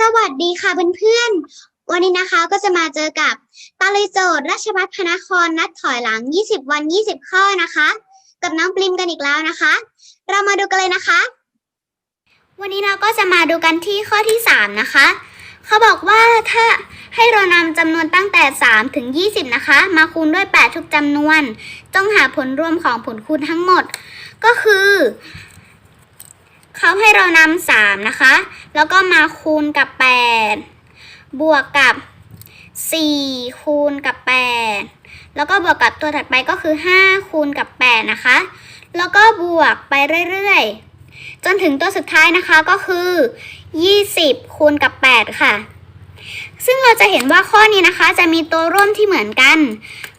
สวัสดีค่ะเพื่อนๆ วันนี้นะคะก็จะมาเจอกับตาลยโจทย์ราชบัตรพนครนัดถอยหลัง 20 วัน 20 ข้อนะคะ กับน้องปริมกันอีกแล้วนะคะ เรามาดูกันเลยนะคะ วันนี้เราก็จะมาดูกันที่ข้อที่ 3 นะคะ เขาบอกว่าถ้าให้เรานำจำนวนตั้งแต่ 3 ถึง 20 นะคะ มาคูณด้วย 8 ทุกจำนวนต้องหาผลรวมของผลคูณทั้งหมด ก็คือ เขาให้เรานำสามนะคะ แล้วก็มาคูณกับแปดบวกกับสี่คูณกับแปดแล้วก็บวกกับตัวถัดไปก็คือห้าคูณกับแปดนะคะ แล้วก็บวกไปเรื่อยๆ จนถึงตัวสุดท้ายนะคะก็คือยี่สิบคูณกับแปดค่ะ ซึ่งเราจะเห็นว่าข้อนี้นะคะจะมีตัวร่วมที่เหมือนกัน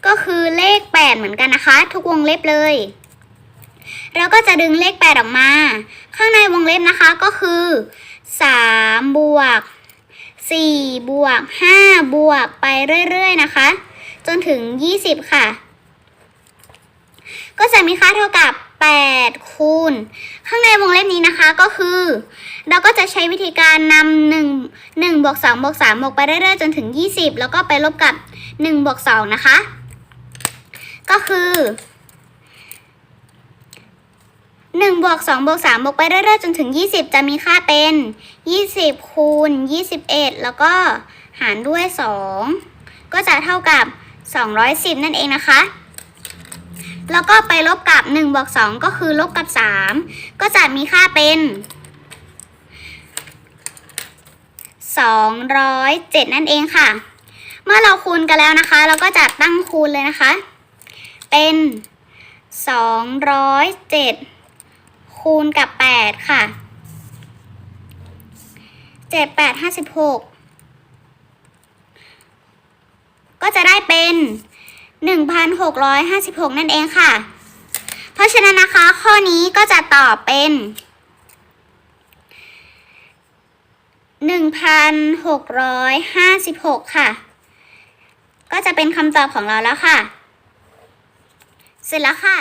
ก็คือเลข 8 เหมือนกันนะคะ ทุกวงเล็บเลย เราก็จะดึงเลข8ออกมา ข้างในวงเล็บนะคะก็คือ3บวก4บวก5บวกไปเรื่อยๆนะคะ จนถึง20ค่ะ ก็จะมีค่าเท่ากับ8คูณ ข้างในวงเล็บนี้นะคะก็คือ เราก็จะใช้วิธีการนำ1 1บวก2บวก3บวกไปเรื่อยๆจนถึง20แล้วก็ไปลบกับ1บวก2นะคะ ก็คือ 1บวก2บวก3บวกไปเรื่อยๆจนถึง 20 จะมีค่าเป็น 20 คูณ 21 แล้วก็หารด้วย 2 ก็จะเท่ากับ 210 นั่นเองนะคะ แล้วก็ไปลบกับ1บวก2ก็คือลบกับ 3 ก็จะมีค่าเป็น 207 นั่นเองค่ะ เมื่อเราคูณกันแล้วนะคะ เราก็จะตั้งคูณเลยนะคะ เป็น 207 คูณกับ8ค่ะ7 8 56ก็จะได้เป็น1,656นั่นเองค่ะ เพราะฉะนั้นนะคะ ข้อนี้ก็จะตอบเป็น1,656ค่ะ ก็จะเป็นคำตอบของเราแล้วค่ะ เสร็จแล้วค่ะ